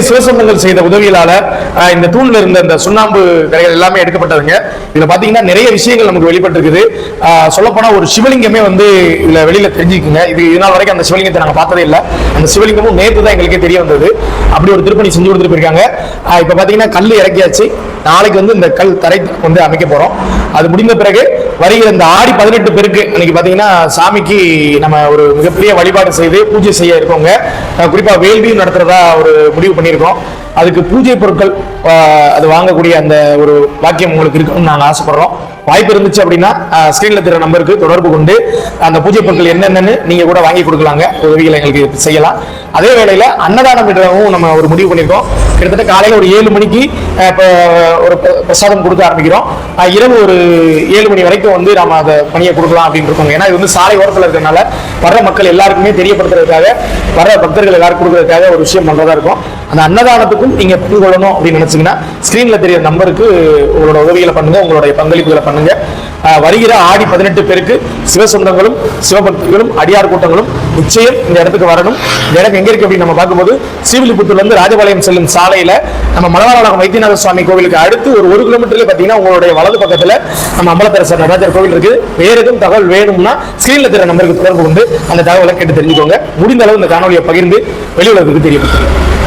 பல்வேறு சிவசொந்தங்கள் செய்த உதவிகளால இந்த தூண்ல இருந்த இந்த சுண்ணாம்பு கரைகள் எல்லாமே எடுக்கப்பட்டதுங்க. இதுல பாத்தீங்கன்னா நிறைய விஷயங்கள் நமக்கு வெளிப்பட்டிருக்குது. சொல்லப்போனா ஒரு சிவலிங்கமே வந்து இதுல வெளியில தெரிஞ்சுக்குங்க. இது இதனால் வரைக்கும் அந்த சிவலிங்கத்தை நாங்க பார்த்ததே இல்லை. அந்த சிவலிங்கமும் நேற்று தான் எங்களுக்கே தெரிய வந்தது. அப்படி ஒரு திருப்பணி செஞ்சு கொடுத்துட்டு போயிருக்காங்க இப்ப பாத்தீங்கன்னா கல் இறக்கியாச்சு. நாளைக்கு வந்து இந்த கல் தரை வந்து அமைக்க போறோம். அது முடிந்த பிறகு வருகிற இந்த ஆடி பதினெட்டு பேருக்கு அன்னைக்கு பாத்தீங்கன்னா சாமிக்கு நம்ம ஒரு மிகப்பெரிய வழிபாடு செய்து பூஜை செய்ய இருக்கோங்க. குறிப்பாக குறிப்பா வேள்வியும் நடத்துறதா ஒரு முடிவு பண்ணியிருக்கோம். அதுக்கு பூஜை பொருட்கள் அது வாங்கக்கூடிய அந்த ஒரு வாக்கியம் உங்களுக்கு இருக்கணும்னு நாங்கள் ஆசைப்படுறோம். வாய்ப்பு இருந்துச்சு அப்படின்னா ஸ்கிரீன்ல தெரிய நம்பருக்கு தொடர்பு கொண்டு அந்த பூஜை பொருட்கள் என்னென்னு நீங்க கூட வாங்கி கொடுக்கலாங்க. உதவிகளை எங்களுக்கு செய்யலாம். அதே வேளையில அன்னதானம் இடமும் நம்ம ஒரு முடிவு பண்ணியிருக்கோம். கிட்டத்தட்ட காலையில ஒரு ஏழு மணிக்கு இப்போ ஒரு பிரசாதம் கொடுக்க ஆரம்பிக்கிறோம். இரவு ஒரு ஏழு மணி வரைக்கும் வந்து நாம அதை பணியை கொடுக்கலாம் அப்படின்னு இருக்கோங்க. ஏன்னா இது வந்து சாலை ஓரத்தில் இருக்கிறதுனால வர்ற மக்கள் எல்லாருக்குமே தெரியப்படுத்துறதுக்காக வர பக்தர்கள் எல்லாருக்கும் கொடுக்கறதுக்காக ஒரு விஷயம் பண்றதா இருக்கும். அந்த அன்னதானத்துக்கும் நீங்க பங்கு கொள்ளணும் அப்படின்னு நினைச்சீங்கன்னா ஸ்கிரீன்ல தெரிய நம்பருக்கு உங்களோட உதவிகளை பண்ணுங்க உங்களுடைய பங்களிப்புகளை பண்ணுங்க. வருகிற ஆடி பதினெட்டு பேருக்கு சிவசொந்தங்களும் சிவபக்திகளும் அடியார் கூட்டங்களும் நிச்சயம் இந்த இடத்துக்கு வரணும். இந்த இடம் எங்க இருக்கு அப்படின்னு நம்ம பார்க்கும்போது ஸ்ரீவில்லிபுத்தூர்ல இருந்து ராஜபாளையம் செல்லும் சாலையில நம்ம மலவாளம் வைத்தியநாத சுவாமி கோவிலுக்கு அடுத்து ஒரு ஒரு கிலோமீட்டர்ல பாத்தீங்கன்னா உங்களுடைய வலது பக்கத்துல நம்ம அம்பலத்தரசர் நடராஜர் கோவில் இருக்கு. வேற எதுவும் தகவல் வேணும்னா ஸ்கிரீன்ல தெரிய நம்பருக்கு தொடர்பு கொண்டு அந்த தகவலை கேட்டு தெரிஞ்சுக்கோங்க. முடிந்த அளவு இந்த காணொலியை பகிர்ந்து வெளியுலகத்துக்கு தெரியப்படுத்துங்க.